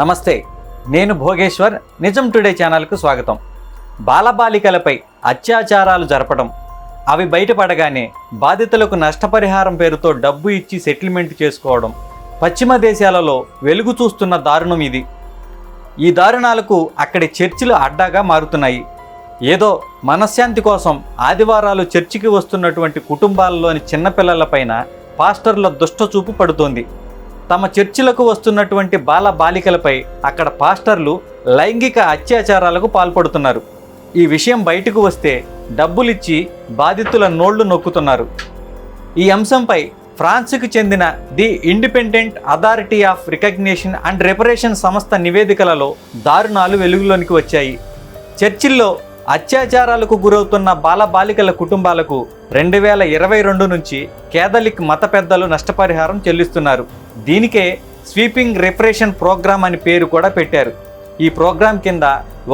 నమస్తే నేను భోగేశ్వర్. నిజం టుడే ఛానల్కు స్వాగతం. బాలబాలికలపై అత్యాచారాలు జరపడం అవి బయటపడగానే బాధితులకు నష్టపరిహారం పేరుతో డబ్బు ఇచ్చి సెటిల్మెంట్ చేసుకోవడం పశ్చిమ దేశాలలో వెలుగు చూస్తున్న దారుణం ఇది. ఈ దారుణాలకు అక్కడి చర్చిలు అడ్డాగా మారుతున్నాయి. ఏదో మనశ్శాంతి కోసం ఆదివారాలు చర్చికి వస్తున్నటువంటి కుటుంబాలలోని చిన్నపిల్లలపైన పాస్టర్ల దుష్టచూపు పడుతోంది. తమ చర్చిలకు వస్తున్నటువంటి బాల బాలికలపై అక్కడ పాస్టర్లు లైంగిక అత్యాచారాలకు పాల్పడుతున్నారు. ఈ విషయం బయటకు వస్తే డబ్బులిచ్చి బాధితుల నోళ్ళు నొక్కుతున్నారు. ఈ అంశంపై ఫ్రాన్స్కు చెందిన the independent authority of recognition and reparation సంస్థ నివేదికలలో దారుణాలు వెలుగులోనికి వచ్చాయి. చర్చిల్లో అత్యాచారాలకు గురవుతున్న బాల బాలికల కుటుంబాలకు రెండు వేల ఇరవై రెండు నుంచి కేథలిక్ మత పెద్దలు నష్టపరిహారం చెల్లిస్తున్నారు. దీనికే స్వీపింగ్ రిపరేషన్ ప్రోగ్రామ్ అని పేరు కూడా పెట్టారు. ఈ ప్రోగ్రాం కింద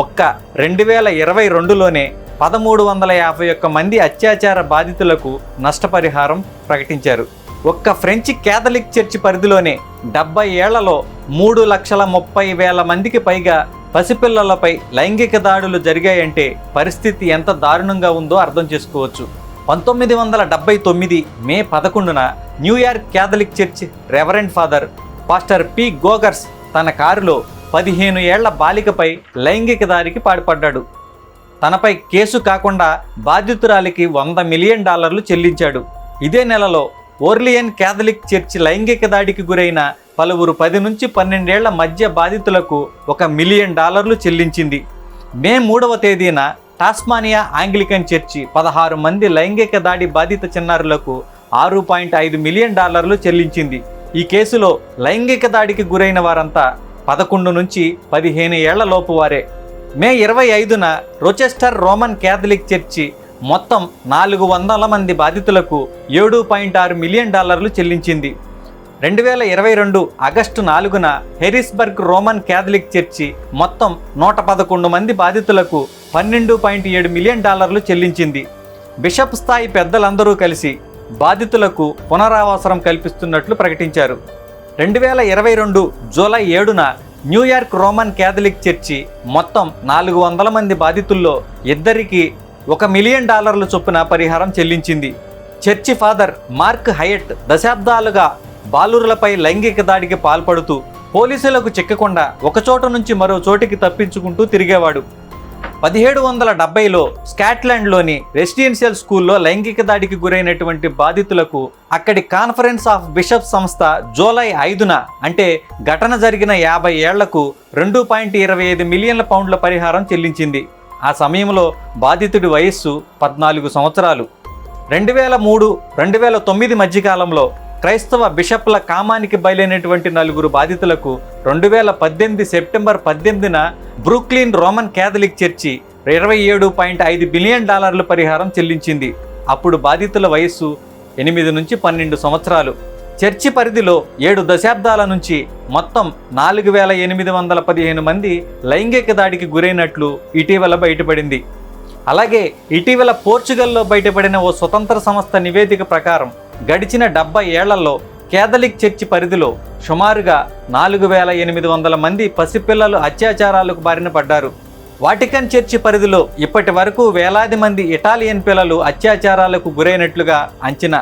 ఒక్క రెండు వేల ఇరవై రెండులోనే పదమూడు వందల యాభై ఒక్క మంది అత్యాచార బాధితులకు నష్టపరిహారం ప్రకటించారు. ఒక్క ఫ్రెంచ్ కేథలిక్ చర్చి పరిధిలోనే డెబ్బై ఏళ్ళలో మూడు లక్షల ముప్పై వేల మందికి పైగా పసిపిల్లలపై లైంగిక దాడులు జరిగాయంటే పరిస్థితి ఎంత దారుణంగా ఉందో అర్థం చేసుకోవచ్చు. పంతొమ్మిది వందల డెబ్బై తొమ్మిది మే పదకొండున New York Catholic church reverend father pastor P గోగర్స్ తన కారులో పదిహేను ఏళ్ళ బాలికపై లైంగిక దారికి పాల్పడ్డాడు. తనపై కేసు కాకుండా బాధితురాలికి వంద మిలియన్ డాలర్లు చెల్లించాడు. ఇదే నెలలో ఓర్లియన్ క్యాథలిక్ చర్చి లైంగిక దాడికి గురైన పలువురు పది నుంచి పన్నెండేళ్ళ మధ్య బాధితులకు ఒక మిలియన్ డాలర్లు చెల్లించింది. మే మూడవ తేదీన టాస్మానియా ఆంగ్లికన్ చర్చి పదహారు మంది లైంగిక దాడి బాధిత చిన్నారులకు ఆరు పాయింట్ ఐదు మిలియన్ డాలర్లు చెల్లించింది. ఈ కేసులో లైంగిక దాడికి గురైన వారంతా పదకొండు నుంచి పదిహేను ఏళ్ళ లోపు వారే. మే ఇరవై ఐదున రొచెస్టర్ రోమన్ క్యాథలిక్ చర్చి మొత్తం నాలుగు వందల మంది బాధితులకు ఏడు పాయింట్ ఆరు మిలియన్ డాలర్లు చెల్లించింది. రెండు వేల ఇరవై రెండు ఆగస్టు నాలుగున హెరిస్బర్గ్ రోమన్ క్యాథలిక్ చర్చి మొత్తం నూట పదకొండు మంది బాధితులకు పన్నెండు పాయింట్ ఏడు మిలియన్ డాలర్లు చెల్లించింది. బిషప్ స్థాయి పెద్దలందరూ కలిసి బాధితులకు పునరావాసరం కల్పిస్తున్నట్లు ప్రకటించారు. రెండు వేల ఇరవై రెండు జూలై ఏడున న్యూయార్క్ రోమన్ క్యాథలిక్ చర్చి మొత్తం నాలుగు వందల మంది బాధితుల్లో ఇద్దరికి ఒక మిలియన్ డాలర్ల చొప్పున పరిహారం చెల్లించింది. చర్చి ఫాదర్ మార్క్ హయట్ దశాబ్దాలుగా బాలురులపై లైంగిక దాడికి పాల్పడుతూ పోలీసులకు చిక్కకుండా ఒకచోట నుంచి మరో చోటికి తప్పించుకుంటూ తిరిగేవాడు. పదిహేడు వందల డెబ్బైలో స్కాట్లాండ్లోని రెసిడెన్షియల్ స్కూల్లో లైంగిక దాడికి గురైనటువంటి బాధితులకు అక్కడి కాన్ఫరెన్స్ ఆఫ్ బిషప్ సంస్థ జూలై ఐదున అంటే ఘటన జరిగిన యాభై ఏళ్ళకు రెండు పాయింట్ ఇరవై ఐదు మిలియన్ల పౌండ్ల పరిహారం చెల్లించింది. ఆ సమయంలో బాధితుడి వయస్సు పద్నాలుగు సంవత్సరాలు. రెండు వేల మూడు రెండు వేల తొమ్మిది మధ్యకాలంలో క్రైస్తవ బిషప్ల కామానికి బయలైనటువంటి నలుగురు బాధితులకు రెండు వేల పద్దెనిమిది సెప్టెంబర్ పద్దెనిమిదిన బ్రూక్లిన్ రోమన్ క్యాథలిక్ చర్చి ఇరవై ఏడు పాయింట్ ఐదు బిలియన్ డాలర్ల పరిహారం చెల్లించింది. అప్పుడు బాధితుల వయస్సు ఎనిమిది నుంచి పన్నెండు సంవత్సరాలు. చర్చి పరిధిలో ఏడు దశాబ్దాల నుంచి మొత్తం నాలుగు వేల ఎనిమిది వందల పదిహేను మంది లైంగిక దాడికి గురైనట్లు ఇటీవల బయటపడింది. అలాగే ఇటీవల పోర్చుగల్లో బయటపడిన ఓ స్వతంత్ర సంస్థ నివేదిక ప్రకారం గడిచిన డెబ్బై ఏళ్ళలో కేథలిక్ చర్చి పరిధిలో సుమారుగా నాలుగు వేల ఎనిమిది వందల మంది పసిపిల్లలు అత్యాచారాలకు బారిన పడ్డారు. వాటికన్ చర్చి పరిధిలో ఇప్పటి వరకు వేలాది మంది ఇటాలియన్ పిల్లలు అత్యాచారాలకు గురైనట్లుగా అంచనా.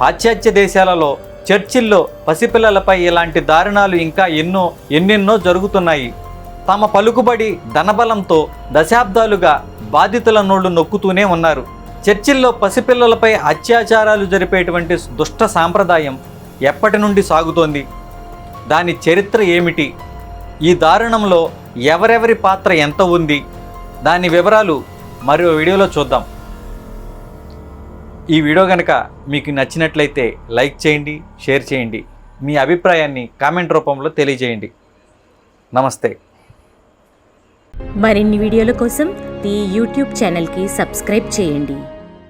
పాశ్చాత్య దేశాలలో చర్చిల్లో పసిపిల్లలపై ఇలాంటి దారుణాలు ఇంకా ఎన్నో ఎన్నెన్నో జరుగుతున్నాయి. తమ పలుకుబడి ధనబలంతో దశాబ్దాలుగా బాధితుల నోళ్ళు నొక్కుతూనే ఉన్నారు. చర్చిల్లో పసిపిల్లలపై అత్యాచారాలు జరిపేటువంటి దుష్ట సాంప్రదాయం ఎప్పటి నుండి సాగుతోంది? దాని చరిత్ర ఏమిటి? ఈ దారుణంలో ఎవరెవరి పాత్ర ఎంత ఉంది? దాని వివరాలు మరో వీడియోలో చూద్దాం. ఈ వీడియో కనుక మీకు నచ్చినట్లయితే లైక్ చేయండి షేర్ చేయండి. మీ అభిప్రాయాన్ని కామెంట్ రూపంలో తెలియజేయండి. నమస్తే. మరిన్ని వీడియోల కోసం ఈ యూట్యూబ్ ఛానల్కి సబ్స్క్రైబ్ చేయండి.